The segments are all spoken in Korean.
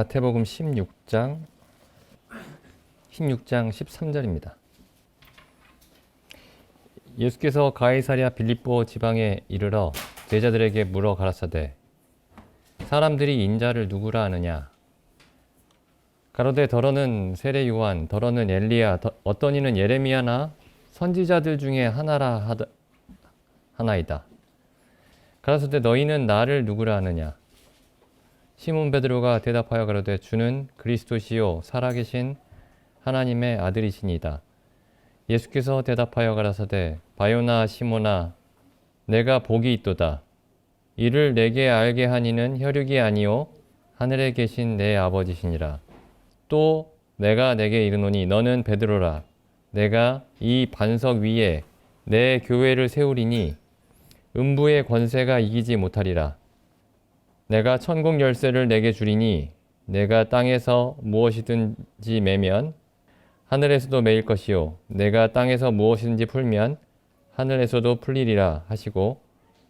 마태복음 16장 16장 13절입니다. 예수께서 가이사랴 빌립보 지방에 이르러 제자들에게 물어 가라사대 사람들이 인자를 누구라 하느냐? 가로되 더러는 세례 요한 더러는 엘리야 더- 어떤 이는 예레미야나 선지자들 중에 하나라 하다, 하나이다. 가라사대 너희는 나를 누구라 하느냐 시몬 베드로가 대답하여 가로되 주는 그리스도시요 살아계신 하나님의 아들이시니이다. 예수께서 대답하여 가라사대 바요나 시모나 내가 복이 있도다. 이를 내게 알게 하니는 혈육이 아니요 하늘에 계신 내 아버지시니라. 또 내가 내게 이르노니 너는 베드로라. 내가 이 반석 위에 내 교회를 세우리니 음부의 권세가 이기지 못하리라. 내가 천국 열쇠를 내게 주리니 내가 땅에서 무엇이든지 매면 하늘에서도 매일 것이요 내가 땅에서 무엇이든지 풀면 하늘에서도 풀리리라 하시고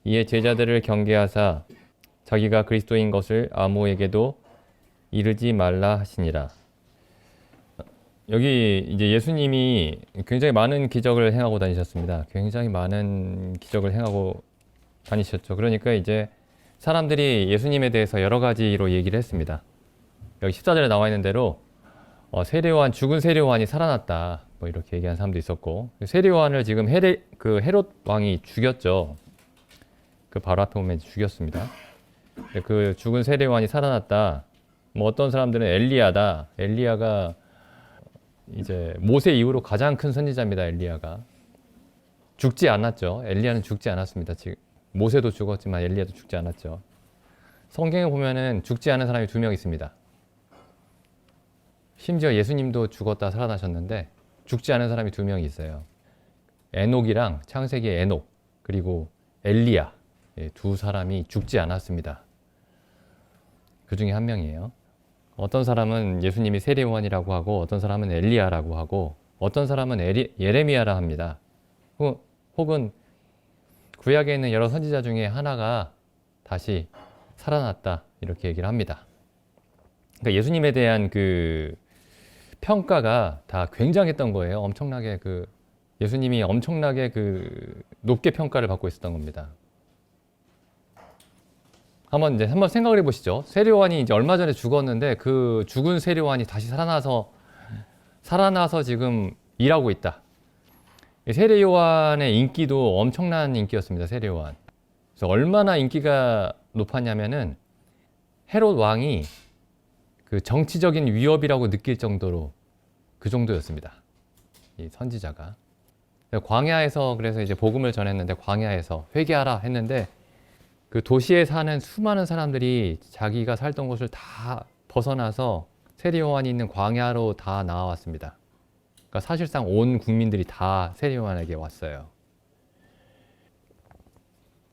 이에 제자들을 경계하사 자기가 그리스도인 것을 아무에게도 이르지 말라 하시니라. 여기 이제 예수님이 굉장히 많은 기적을 행하고 다니셨습니다. 굉장히 많은 기적을 행하고 다니셨죠. 그러니까 이제 사람들이 예수님에 대해서 여러 가지로 얘기를 했습니다. 여기 14절에 나와 있는 대로 어, 세례요한 죽은 세례요한이 살아났다. 뭐 이렇게 얘기한 사람도 있었고 세례요한을 지금 헤레 그 헤롯 왕이 죽였죠. 그 바로 앞에 보면 죽였습니다. 그 죽은 세례요한이 살아났다. 뭐 어떤 사람들은 엘리야다. 엘리야가 이제 모세 이후로 가장 큰 선지자입니다. 엘리야가 죽지 않았죠. 엘리야는 죽지 않았습니다. 지금 모세도 죽었지만 엘리야도 죽지 않았죠. 성경에 보면은 죽지 않은 사람이 두 명 있습니다. 심지어 예수님도 죽었다 살아나셨는데 죽지 않은 사람이 두 명이 있어요. 에녹이랑 창세기의 에녹 그리고 엘리야 예, 두 사람이 죽지 않았습니다. 그 중에 한 명이에요. 어떤 사람은 예수님이 세례요한이라고 하고 어떤 사람은 엘리야라고 하고 어떤 사람은 에리, 예레미야라 합니다. 혹- 혹은 구약에 있는 여러 선지자 중에 하나가 다시 살아났다 이렇게 얘기를 합니다. 그러니까 예수님에 대한 그 평가가 다 굉장했던 거예요. 엄청나게 그 예수님이 엄청나게 그 높게 평가를 받고 있었던 겁니다. 한번 이제 한번 생각을 해보시죠. 세례요한이 이제 얼마 전에 죽었는데 그 죽은 세례요한이 다시 살아나서 살아나서 지금 일하고 있다. 이 세례 요한의 인기도 엄청난 인기였습니다. 세례 요한. 그래서 얼마나 인기가 높았냐면은 헤롯 왕이 그 정치적인 위협이라고 느낄 정도로 그 정도였습니다. 이 선지자가 광야에서 그래서 이제 복음을 전했는데 광야에서 회개하라 했는데 그 도시에 사는 수많은 사람들이 자기가 살던 곳을 다 벗어나서 세례 요한이 있는 광야로 다 나와왔습니다. 그러니까 사실상 온 국민들이 다 세례 요한에게 왔어요.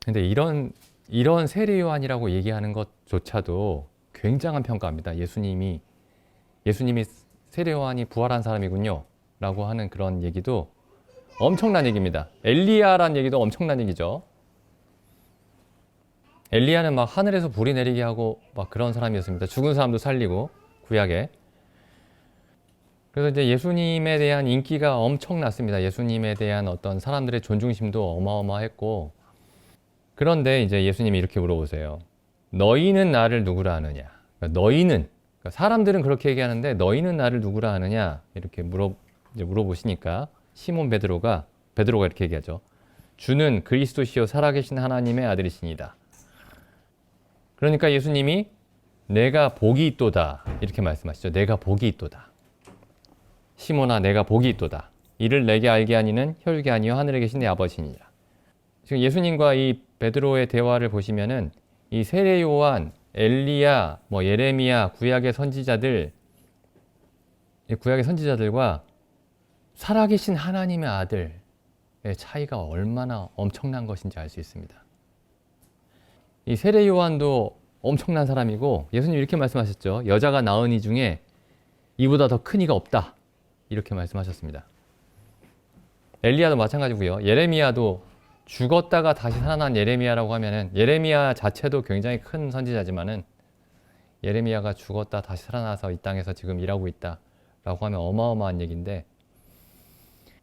근데 이런 이런 세례 요한이라고 얘기하는 것조차도 굉장한 평가입니다. 예수님이 예수님이 세례 요한이 부활한 사람이군요라고 하는 그런 얘기도 엄청난 얘기입니다. 엘리야란 얘기도 엄청난 얘기죠. 엘리야는 막 하늘에서 불이 내리게 하고 막 그런 사람이었습니다. 죽은 사람도 살리고 구약에. 그래서 이제 예수님에 대한 인기가 엄청났습니다. 예수님에 대한 어떤 사람들의 존중심도 어마어마했고 그런데 이제 예수님이 이렇게 물어보세요. 너희는 나를 누구라 하느냐? 그러니까 너희는 그러니까 사람들은 그렇게 얘기하는데 너희는 나를 누구라 하느냐? 이렇게 물어 이제 물어보시니까 시몬 베드로가 베드로가 이렇게 얘기하죠. 주는 그리스도시요 살아계신 하나님의 아들이시니다. 그러니까 예수님이 내가 복이 있도다 이렇게 말씀하시죠. 내가 복이 있도다. 시몬아 내가 복이 있도다. 이를 내게 알게 하니는 혈육이 아니요 하늘에 계신 내 아버지니라. 지금 예수님과 이 베드로의 대화를 보시면은 이 세례 요한, 엘리야, 뭐 예레미야, 구약의 선지자들, 이 구약의 선지자들과 살아계신 하나님의 아들의 차이가 얼마나 엄청난 것인지 알 수 있습니다. 이 세례 요한도 엄청난 사람이고 예수님 이렇게 말씀하셨죠. 여자가 낳은 이 중에 이보다 더 큰 이가 없다. 이렇게 말씀하셨습니다. 엘리야도 마찬가지고요. 예레미야도 죽었다가 다시 살아난 예레미야라고 하면은 예레미야 자체도 굉장히 큰 선지자지만은 예레미야가 죽었다 다시 살아나서 이 땅에서 지금 일하고 있다라고 하면 어마어마한 얘기인데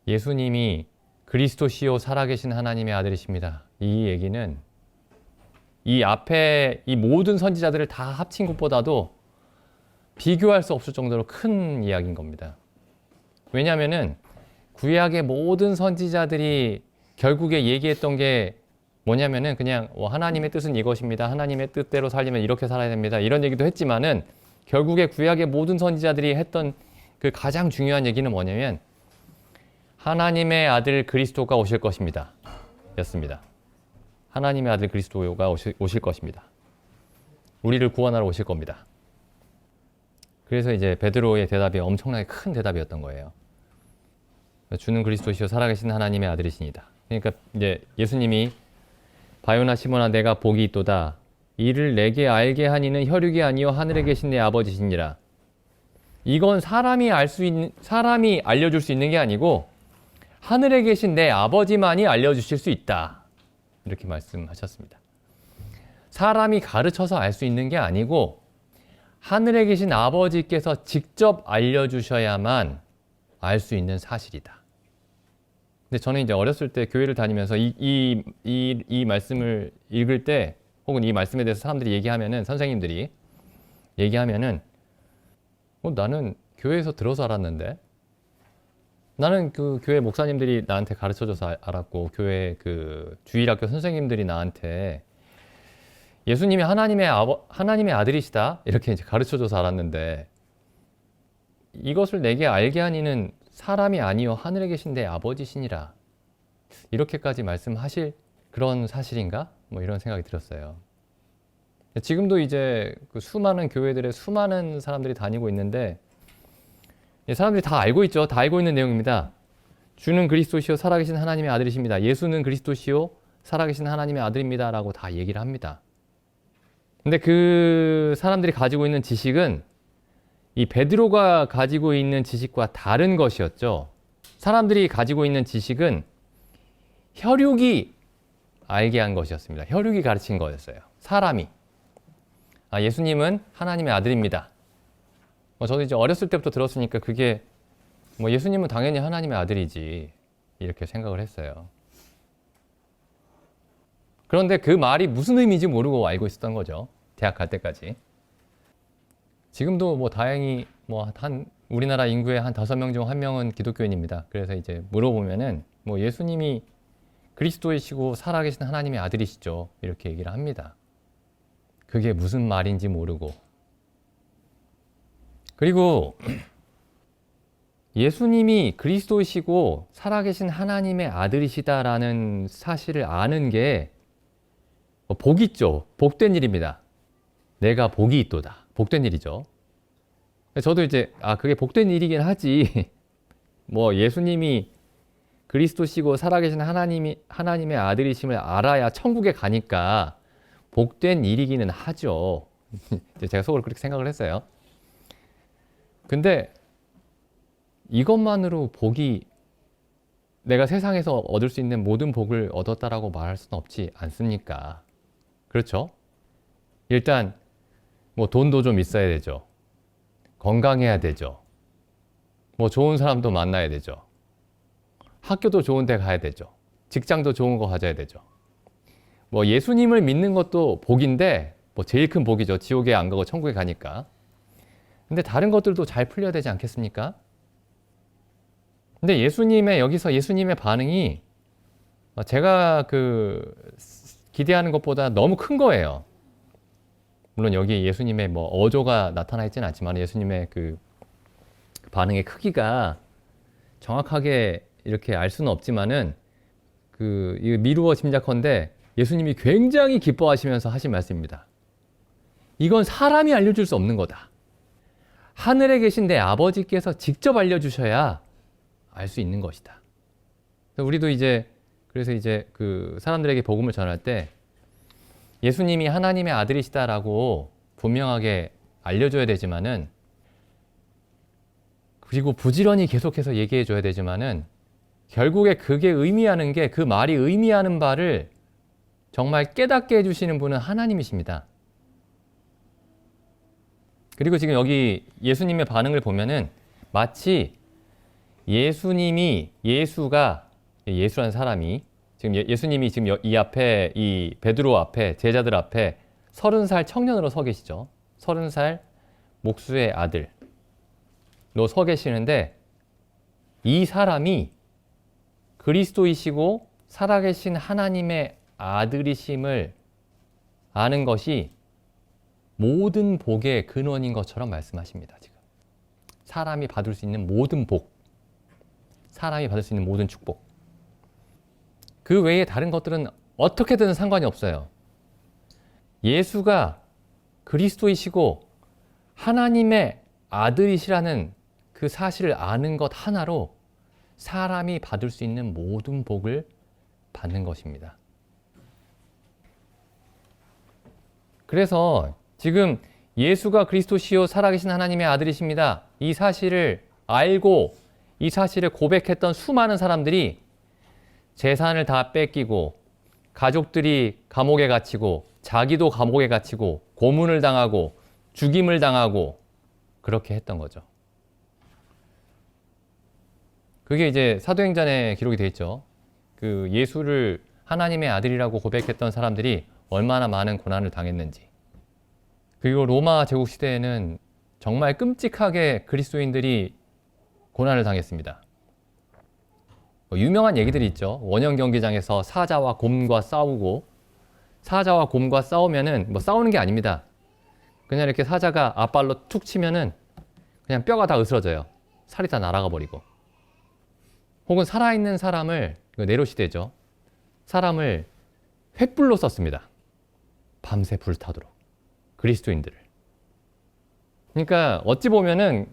예수님이 그리스도시요 살아계신 하나님의 아들이십니다. 이 얘기는 이 앞에 이 모든 선지자들을 다 합친 것보다도 비교할 수 없을 정도로 큰 이야기인 겁니다. 왜냐하면은 구약의 모든 선지자들이 결국에 얘기했던 게 뭐냐면은 그냥 어, 하나님의 뜻은 이것입니다. 하나님의 뜻대로 살려면 이렇게 살아야 됩니다. 이런 얘기도 했지만은 결국에 구약의 모든 선지자들이 했던 그 가장 중요한 얘기는 뭐냐면 하나님의 아들 그리스도가 오실 것입니다. 였습니다. 하나님의 아들 그리스도가 오실, 오실 것입니다. 우리를 구원하러 오실 겁니다. 그래서 이제 베드로의 대답이 엄청나게 큰 대답이었던 거예요. 주는 그리스도시요 살아계신 하나님의 아들이시니다. 그러니까 이제 예수님이 바요나 시모나 내가 복이 있도다. 이를 내게 알게 하니는 혈육이 아니요 하늘에 계신 내 아버지시니라. 이건 사람이 알 수 있는 사람이 알려줄 수 있는 게 아니고 하늘에 계신 내 아버지만이 알려주실 수 있다. 이렇게 말씀하셨습니다. 사람이 가르쳐서 알 수 있는 게 아니고 하늘에 계신 아버지께서 직접 알려주셔야만 알 수 있는 사실이다. 근데 저는 이제 어렸을 때 교회를 다니면서 이, 이, 이, 이 말씀을 읽을 때 혹은 이 말씀에 대해서 사람들이 얘기하면은 선생님들이 얘기하면은 어, 나는 교회에서 들어서 알았는데? 나는 그 교회 목사님들이 나한테 가르쳐줘서 알- 알았고 교회 그 주일학교 선생님들이 나한테 예수님이 하나님의 아버 하나님의 아들이시다 이렇게 이제 가르쳐줘서 알았는데 이것을 내게 알게 하니는 사람이 아니요 하늘에 계신 내 아버지시니라 이렇게까지 말씀하실 그런 사실인가 뭐 이런 생각이 들었어요. 지금도 이제 그 수많은 교회들의 수많은 사람들이 다니고 있는데 예, 사람들이 다 알고 있죠. 다 알고 있는 내용입니다. 주는 그리스도시요 살아계신 하나님의 아들이십니다. 예수는 그리스도시요 살아계신 하나님의 아들입니다라고 다 얘기를 합니다. 근데 그 사람들이 가지고 있는 지식은 이 베드로가 가지고 있는 지식과 다른 것이었죠. 사람들이 가지고 있는 지식은 혈육이 알게 한 것이었습니다. 혈육이 가르친 거였어요. 사람이. 아, 예수님은 하나님의 아들입니다. 뭐 저도 이제 어렸을 때부터 들었으니까 그게 뭐 예수님은 당연히 하나님의 아들이지 이렇게 생각을 했어요. 그런데 그 말이 무슨 의미인지 모르고 알고 있었던 거죠. 대학 갈 때까지. 지금도 뭐 다행히 뭐 한 우리나라 인구의 한 다섯 명 중 한 명은 기독교인입니다. 그래서 이제 물어보면은 뭐 예수님이 그리스도이시고 살아계신 하나님의 아들이시죠. 이렇게 얘기를 합니다. 그게 무슨 말인지 모르고. 그리고 예수님이 그리스도이시고 살아계신 하나님의 아들이시다라는 사실을 아는 게뭐복 있죠. 복된 일입니다. 내가 복이 있도다. 복된 일이죠. 저도 이제 아 그게 복된 일이긴 하지. 뭐 예수님이 그리스도시고 살아계신 하나님이 하나님의 아들이심을 알아야 천국에 가니까 복된 일이기는 하죠. 제가 속으로 그렇게 생각을 했어요. 근데 이것만으로 복이 내가 세상에서 얻을 수 있는 모든 복을 얻었다라고 말할 수는 없지 않습니까? 그렇죠? 일단 뭐 돈도 좀 있어야 되죠. 건강해야 되죠. 뭐 좋은 사람도 만나야 되죠. 학교도 좋은 데 가야 되죠. 직장도 좋은 거 가져야 되죠. 뭐 예수님을 믿는 것도 복인데 뭐 제일 큰 복이죠. 지옥에 안 가고 천국에 가니까. 근데 다른 것들도 잘 풀려야 되지 않겠습니까? 근데 예수님의 여기서 예수님의 반응이 제가 그 기대하는 것보다 너무 큰 거예요. 물론 여기 예수님의 뭐 어조가 나타나 있지는 않지만 예수님의 그 반응의 크기가 정확하게 이렇게 알 수는 없지만은 그 미루어 짐작컨대 예수님이 굉장히 기뻐하시면서 하신 말씀입니다. 이건 사람이 알려줄 수 없는 거다. 하늘에 계신 내 아버지께서 직접 알려주셔야 알 수 있는 것이다. 우리도 이제 그래서 이제 그 사람들에게 복음을 전할 때 예수님이 하나님의 아들이시다라고 분명하게 알려줘야 되지만은 그리고 부지런히 계속해서 얘기해 줘야 되지만은 결국에 그게 의미하는 게 그 말이 의미하는 바를 정말 깨닫게 해주시는 분은 하나님이십니다. 그리고 지금 여기 예수님의 반응을 보면은 마치 예수님이 예수가 예수라는 사람이 지금 예- 예수님이 지금 여- 이 앞에 이 베드로 앞에 제자들 앞에 서른 살 청년으로 서 계시죠. 서른 살 목수의 아들로 서 계시는데 이 사람이 그리스도이시고 살아계신 하나님의 아들이심을 아는 것이 모든 복의 근원인 것처럼 말씀하십니다. 지금 사람이 받을 수 있는 모든 복, 사람이 받을 수 있는 모든 축복. 그 외에 다른 것들은 어떻게든 상관이 없어요. 예수가 그리스도이시고 하나님의 아들이시라는 그 사실을 아는 것 하나로 사람이 받을 수 있는 모든 복을 받는 것입니다. 그래서 지금 예수가 그리스도시요 살아계신 하나님의 아들이십니다. 이 사실을 알고 이 사실을 고백했던 수많은 사람들이 재산을 다 뺏기고 가족들이 감옥에 갇히고 자기도 감옥에 갇히고 고문을 당하고 죽임을 당하고 그렇게 했던 거죠. 그게 이제 사도행전에 기록이 돼 있죠. 그 예수를 하나님의 아들이라고 고백했던 사람들이 얼마나 많은 고난을 당했는지. 그리고 로마 제국 시대에는 정말 끔찍하게 그리스도인들이 고난을 당했습니다. 뭐 유명한 얘기들이 있죠. 원형 경기장에서 사자와 곰과 싸우고 사자와 곰과 싸우면은 뭐 싸우는 게 아닙니다. 그냥 이렇게 사자가 앞발로 툭 치면은 그냥 뼈가 다 으스러져요. 살이 다 날아가 버리고. 혹은 살아있는 사람을 이거 네로 시대죠. 사람을 횃불로 썼습니다. 밤새 불타도록 그리스도인들을. 그러니까 어찌 보면은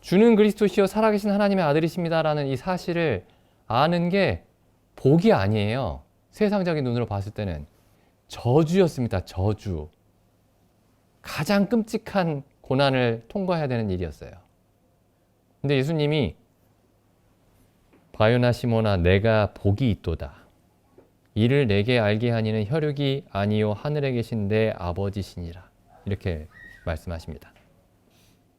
주는 그리스도시요 살아계신 하나님의 아들이십니다라는 이 사실을 아는 게 복이 아니에요. 세상적인 눈으로 봤을 때는 저주였습니다. 저주. 가장 끔찍한 고난을 통과해야 되는 일이었어요. 근데 예수님이 바요나 시모나 내가 복이 있도다. 이를 내게 알게 하니는 혈육이 아니요 하늘에 계신 내 아버지시니라. 이렇게 말씀하십니다.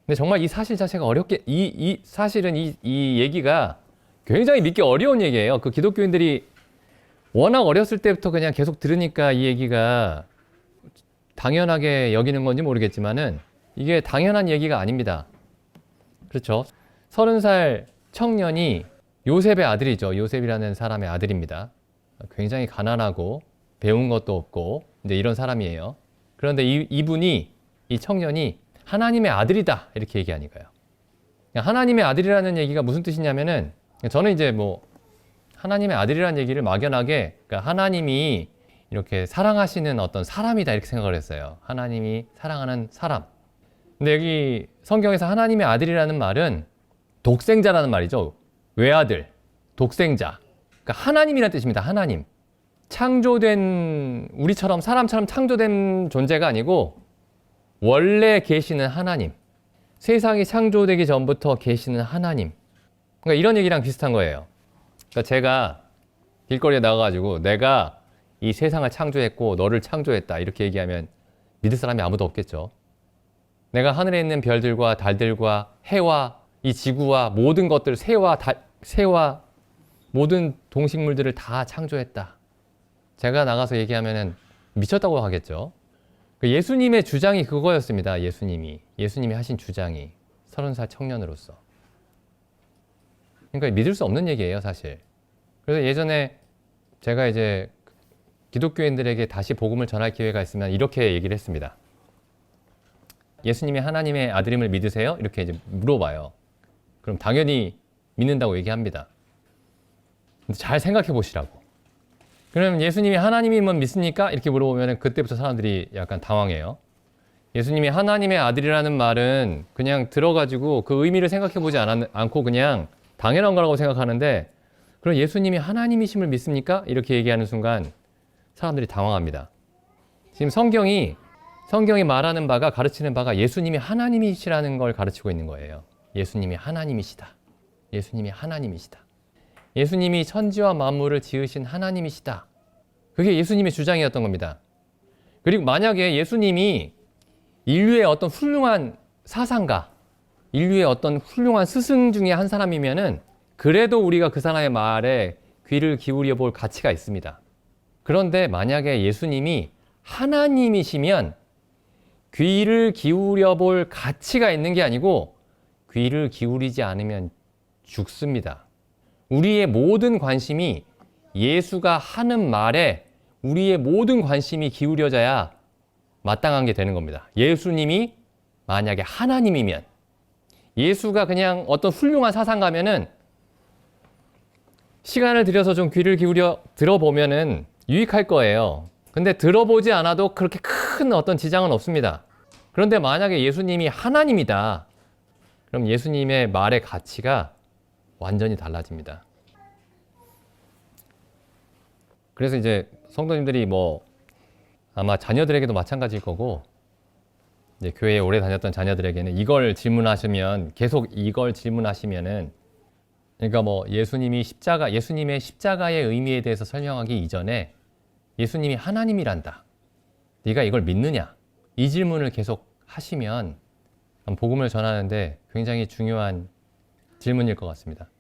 근데 정말 이 사실 자체가 어렵게 이, 이 사실은 이, 이 얘기가 굉장히 믿기 어려운 얘기예요. 그 기독교인들이 워낙 어렸을 때부터 그냥 계속 들으니까 이 얘기가 당연하게 여기는 건지 모르겠지만은 이게 당연한 얘기가 아닙니다. 그렇죠. 서른 살 청년이 요셉의 아들이죠. 요셉이라는 사람의 아들입니다. 굉장히 가난하고 배운 것도 없고 이제 이런 사람이에요. 그런데 이, 이분이 이 청년이 하나님의 아들이다 이렇게 얘기하니까요. 하나님의 아들이라는 얘기가 무슨 뜻이냐면은 저는 이제 뭐 하나님의 아들이라는 얘기를 막연하게 그러니까 하나님이 이렇게 사랑하시는 어떤 사람이다 이렇게 생각을 했어요. 하나님이 사랑하는 사람. 근데 여기 성경에서 하나님의 아들이라는 말은 독생자라는 말이죠. 외아들, 독생자. 그러니까 하나님이라는 뜻입니다. 하나님. 창조된 우리처럼 사람처럼 창조된 존재가 아니고 원래 계시는 하나님. 세상이 창조되기 전부터 계시는 하나님. 그러니까 이런 얘기랑 비슷한 거예요. 그러니까 제가 길거리에 나가가지고 내가 이 세상을 창조했고 너를 창조했다 이렇게 얘기하면 믿을 사람이 아무도 없겠죠. 내가 하늘에 있는 별들과 달들과 해와 이 지구와 모든 것들 새와 달, 새와 모든 동식물들을 다 창조했다. 제가 나가서 얘기하면은 미쳤다고 하겠죠. 그 예수님의 주장이 그거였습니다. 예수님이 예수님이 하신 주장이 서른 살 청년으로서. 그러니까 믿을 수 없는 얘기예요, 사실. 그래서 예전에 제가 이제 기독교인들에게 다시 복음을 전할 기회가 있으면 이렇게 얘기를 했습니다. 예수님이 하나님의 아들임을 믿으세요? 이렇게 이제 물어봐요. 그럼 당연히 믿는다고 얘기합니다. 잘 생각해 보시라고. 그럼 예수님이 하나님이면 믿습니까? 이렇게 물어보면 그때부터 사람들이 약간 당황해요. 예수님이 하나님의 아들이라는 말은 그냥 들어가지고 그 의미를 생각해 보지 않고 그냥 당연한 거라고 생각하는데 그럼 예수님이 하나님이심을 믿습니까? 이렇게 얘기하는 순간 사람들이 당황합니다. 지금 성경이 성경이 말하는 바가 가르치는 바가 예수님이 하나님이시라는 걸 가르치고 있는 거예요. 예수님이 하나님이시다. 예수님이 하나님이시다. 예수님이 천지와 만물을 지으신 하나님이시다. 그게 예수님의 주장이었던 겁니다. 그리고 만약에 예수님이 인류의 어떤 훌륭한 사상가, 인류의 어떤 훌륭한 스승 중에 한 사람이면은 그래도 우리가 그 사람의 말에 귀를 기울여 볼 가치가 있습니다. 그런데 만약에 예수님이 하나님이시면 귀를 기울여 볼 가치가 있는 게 아니고 귀를 기울이지 않으면 죽습니다. 우리의 모든 관심이 예수가 하는 말에 우리의 모든 관심이 기울여져야 마땅한 게 되는 겁니다. 예수님이 만약에 하나님이면 예수가 그냥 어떤 훌륭한 사상가면은 시간을 들여서 좀 귀를 기울여 들어보면은 유익할 거예요. 근데 들어보지 않아도 그렇게 큰 어떤 지장은 없습니다. 그런데 만약에 예수님이 하나님이다. 그럼 예수님의 말의 가치가 완전히 달라집니다. 그래서 이제 성도님들이 뭐 아마 자녀들에게도 마찬가지일 거고 이제 교회에 오래 다녔던 자녀들에게는 이걸 질문하시면 계속 이걸 질문하시면은 그러니까 뭐 예수님이 십자가 예수님의 십자가의 의미에 대해서 설명하기 이전에 예수님이 하나님이란다. 네가 이걸 믿느냐? 이 질문을 계속 하시면 복음을 전하는데 굉장히 중요한 질문일 것 같습니다.